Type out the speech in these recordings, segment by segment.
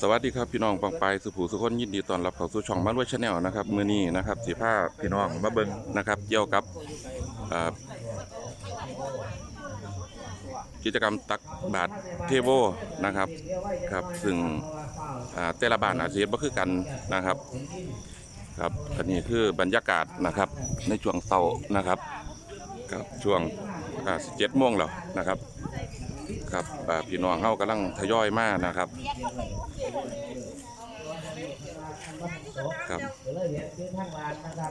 สวัสดีครับพี่น้องปังไปสุภูสุคนยินดีต้อนรับเข้าสู่ช่องมารวยชาแนลนะครับมือนี้นะครับสีผ้าพี่น้องมาเบิ่งนะครับเกี่ยวกับอ่ากิจกรรมตักบาตรเทโวนะครับครับซึ่งอ่าแต่ละบ้านอาจจะเฮ็ดบ่คือกันนะครับครับอันนี้คือบรรยากาศนะครับในช่วงเช้านะครับครับช่วงอ่า17โมงแล้วนะครับ ครับพี่น้องเฮากำลังทยอยมานะครับ ครับก็เลยเห็นคือทางลานนะครับ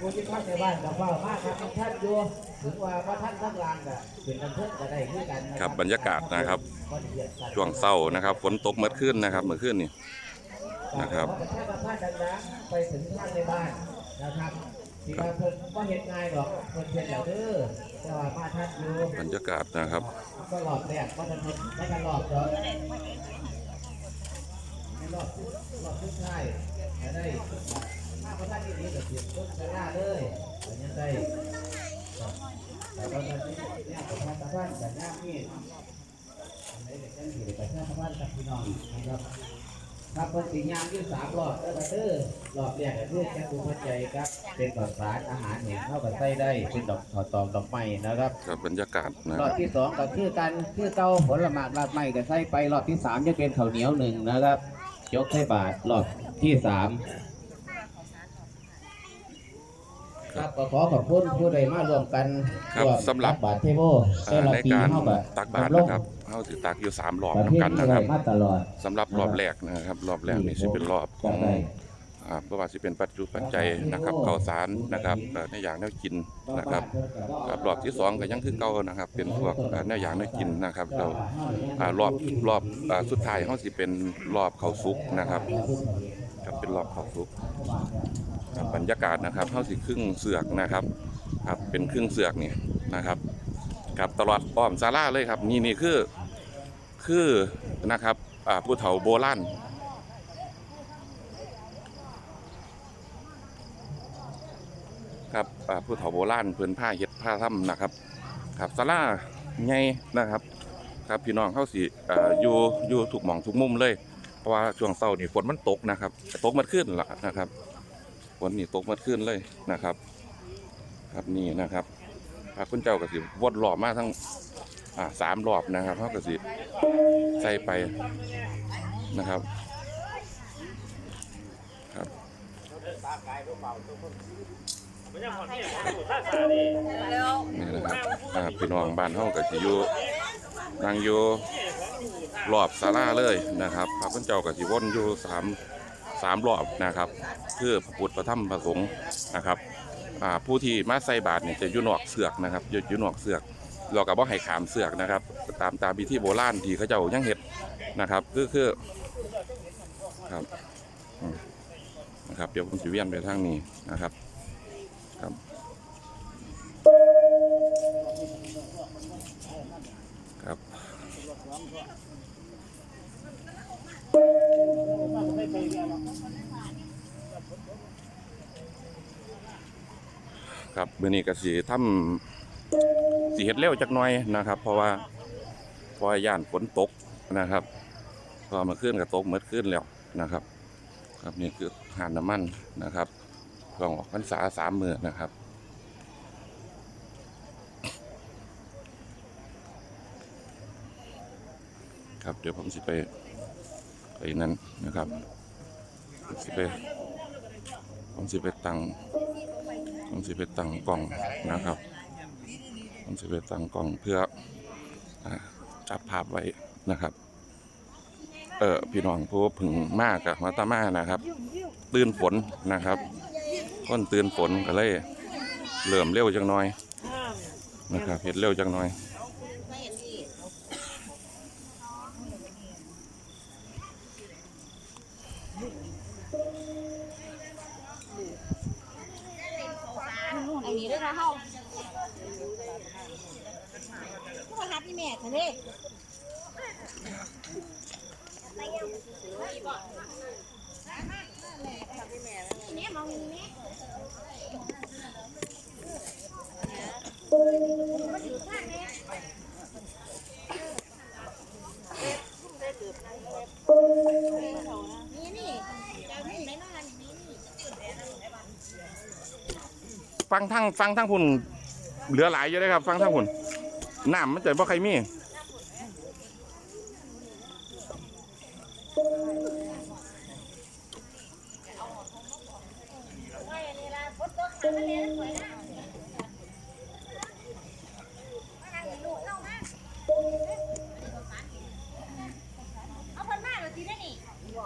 ผู้ที่พักในบ้านกับว่ามากครับท่านอยู่ถึงว่าพระท่านทางลานก็เป็นกันเพื่อนก็ได้คือกันครับบรรยากาศนะครับ ช่วงเช้านะครับฝนตกเมื่อคืนนะครับเมื่อคืนนี่นะครับขอประชานดังๆไปถึงท่านในบ้านนะครับที่ว่าเพิ่นก็เห็นง่ายหรอกเพิ่นเพียนแล้วเด้อ แต่ว่ามาท่านอยู่บรรยากาศนะครับ ก็หลอดแรกก็ทันไม่กันหลอดเด้อไม่หลอดหลอดทุกท่ายจะได้ถ้าพระท่านที่ดีก็เสียบต้นชะลาเลยอย่างนี้ได้แต่ว่าตอนนี้เนี่ยผมมาตะวันแต่หน้าพี่อันไหนเด็กกันอยู่แต่หน้าตะวันกับพี่น้องนะครับครับเพิ่นสิยามอยู่สามรอบแล้วก็เด้อรอบแรกก็คือจักรุพัใจครับ เป็นข้าวสารอาหารแห้งเข้ากับใส่ได้เป็นดอกข้าวตองดอกไม้นะครับครับบรรยากาศนะรคอรับบที่สองก็คือการคือเต้าผลไม้ราดไม้ก็ใส่ไปรอบที่สามจะเป็นข้าวเหนียวหนึ่งนะครับ ยกให้บาทรอบที่สามครับก็ขอขอบคุณผู้ใดมาร่วมกันครับวมสำหรับตักบาทเทโบอ่าแต่ละในปีการเฮาก็ตักบาตรนะครับ เฮาสิตักอยู่สามรอบประเหมืเภอนทกันนี้นะครับมาตลอด สำหรับรอบแรกนะครับ รอบแรกนี่สิเป็นรอบของ อ่าเพราะว่าสิเป็นปัจจุปัจจัยนะครับข้าวสารนะครับเอ่อในอย่างแนวกินนะครับครับรอบที่สองก็ยังคือเก่านะครับ เป็นพวกเอ่อแนวอย่างแนวกินนะครับเราอ่ารอบรอบอ่าสุดท้ายเฮาสิเป็นรอบข้าวสุกนะครับครับเป็นรอบข้าวสุกครับบรรยากาศนะครับเท่าสิครึ่งเสือกนะครับครับเป็นครึ่งเสือกนี่นะครับครับตลอดอ้อมซาร่าเลยครับนี่นี่คือ คือนะครับผู้เฒ่าโบราณครับผู้เฒ่าโบราณเพิ่นผ้าเฮ็ดผ้าถ้ำนะครับครับซาร่าใหญ่นะครับครับพี่น้องเข้าสิอ่าอยู่อยู่ถูกหมองทุกมุมเลยเพราะว่าช่วงเช้านี่ฝนมันตกนะครับตกมันขึ้นละนะครับฝนนี่ตกมาขึ้นเลยนะครับ ครับนี่นะครับพระคุณเจ้าก็สิวนรอมากทั้ง อ่าสามรอบนะครับเขาก็สิใส่ไปนะครับ ครับนี่นะครับอ่าพี่น้องบ้านเขาก็สิอยู่นั่งอยู่รอบศาลาเลยนะครับพระคุณเจ้าก็สิวนอยู่สามสามรอบนะครับคือพระพุทธพระธรรมพระสงฆ์นะครับผู้ที่มาใส่บาตรเนี่ยจะยู่นอกเสือกนะครับยุ่นอกเสือก เรากับว่าให้ขามเสือกนะครับ ตามตามพิธีโบราณที่เขาเจ้ายังเห็ดนะครับคือคือครับนะครับ เดี๋ยวผมจะเวียนไปทางนี้นะครับครับครับครับเมื่อนี้ก็สิทำ สิเฮ็ดเร็วจักหน่อยนะครับ เพราะว่าเพราะย่านฝนตกนะครับพอมาขึ้นกับตกเมื่อขึ้นแล้วนะครับ ครับนี่คือหานน้ำมันนะครับกล่องออกพรรษาสามมือนะครับครับเดี๋ยวผมสิไปไปนั้นนะครับผมสิไปผมสิไปตังผมสิไปตังกล่องนะครับ ผมจะไปตั้งกล่องเพื่ออจับภาพไว้นะครับ เออพี่น้องผู้ผึ่งมากกับมาตามานะครับ ตื่นฝนนะครับก้นตื่นฝนก็เลยเหลื่อมเร็วจังน้อยนะครับเห็ดเร็วจังน้อย ก็หัดที่แม่ทะเลนี่มองนี่มันอยู่ข้างนี้นี่นี่จะไม่ไหนมา ฟังทั้งฟังทั้งพุ่นเหลือหลายอยู่เลยครับ ฟังทั้งพุ่นน้ำมันจะบ่ใครมีเอาอย่างนี้ละฝนตกมาเรียนสวยนะมานั่งลูกเล่ามาเอาคนมาเลยทีได้นี่เอ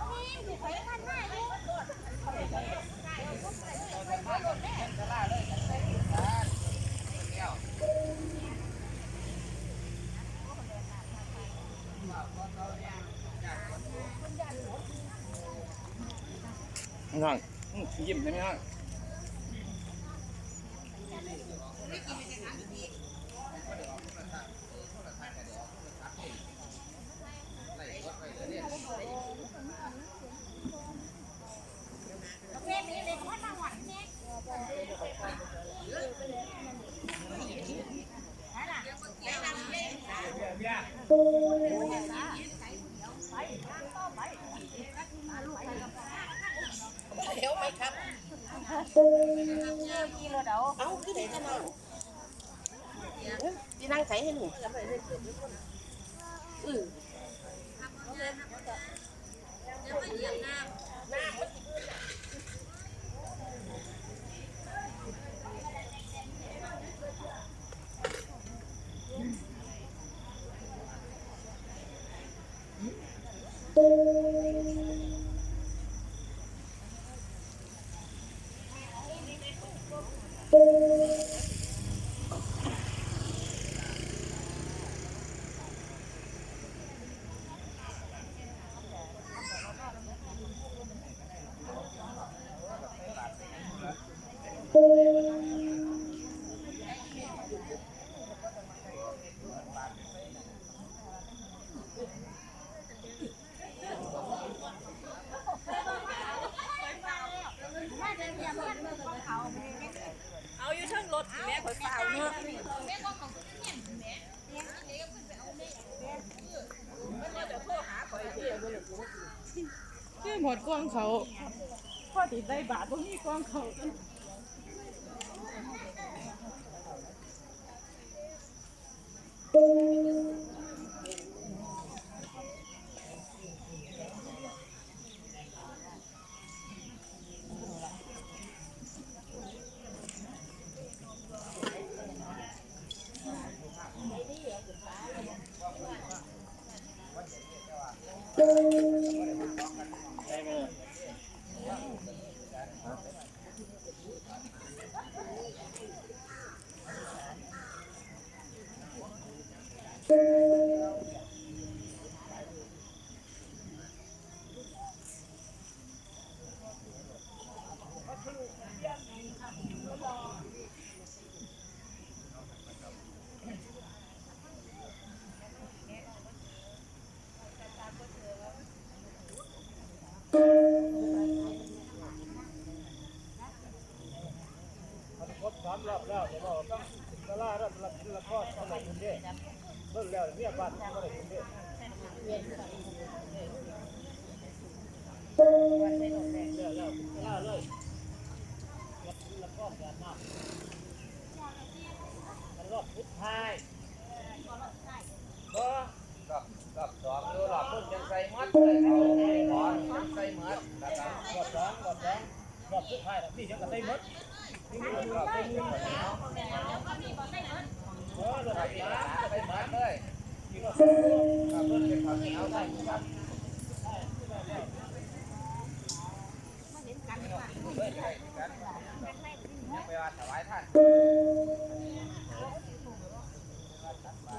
านี่อยู่ไปคันมาเลย น้องยิ้มใช่ไหมฮะ คือหม ม กล้งเขาพอติดได้บาทตรงนี้กล้งเขากั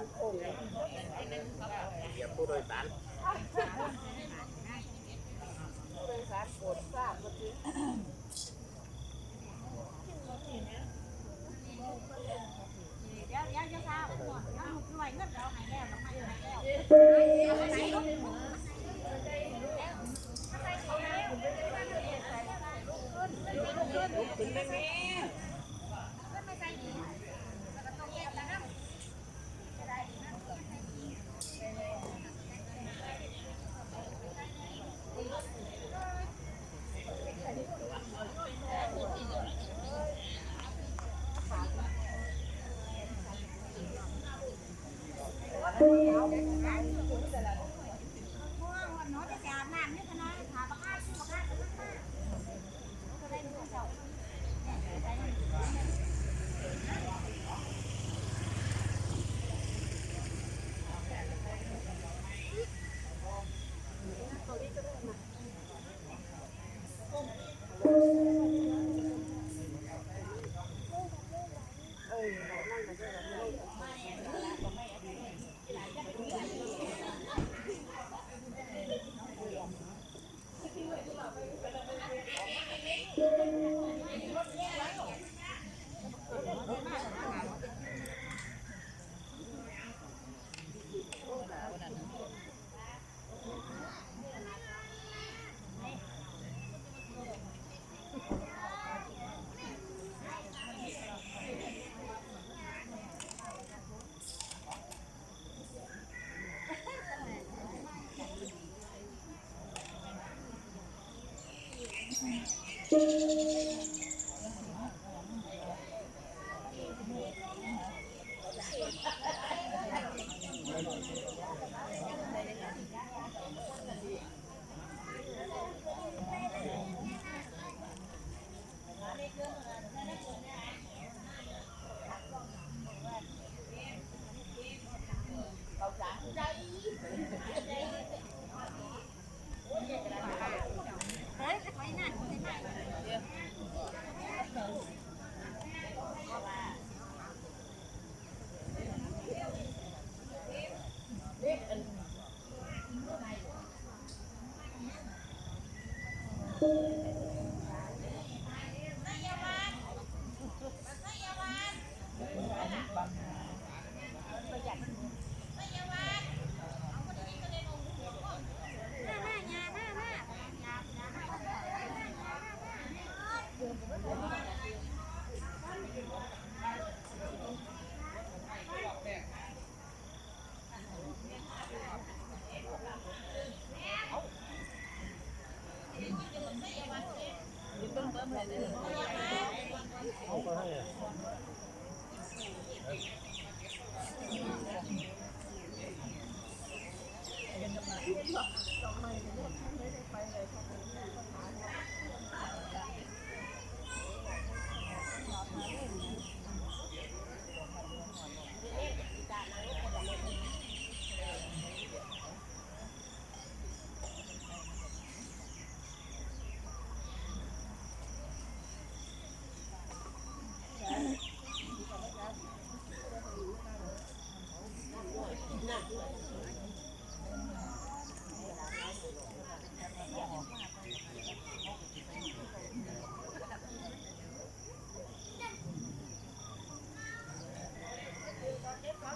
เดี๋ยวผู้โดยสารผู้โดยสารโกรธทราบเมื่อกี้เดี๋ยวเดี๋ยวจะทราบหัวแล้วหน่วยเงินเราหายแล้วเราหายแล้วหายแล้วเป็นแม่ เ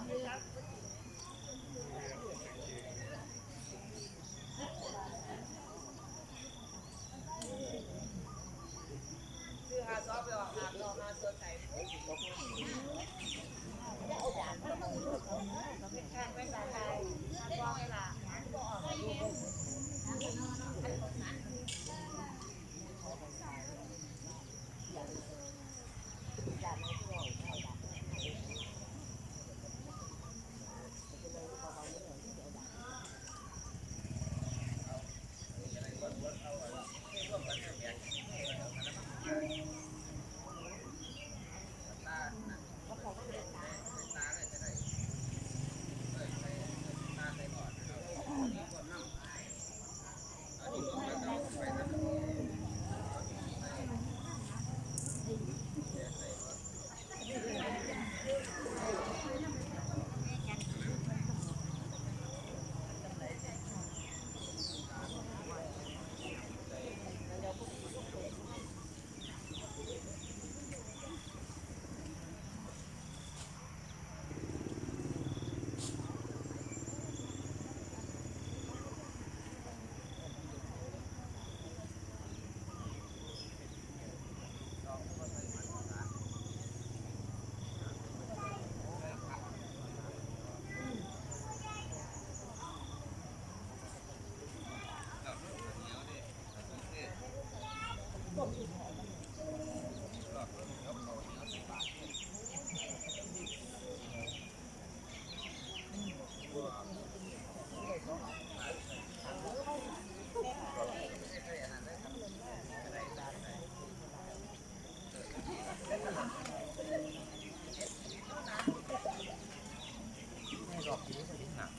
Yeah. หนัก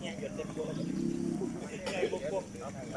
เนี่ยหยดเต็มตัวเลยพวกพวกไป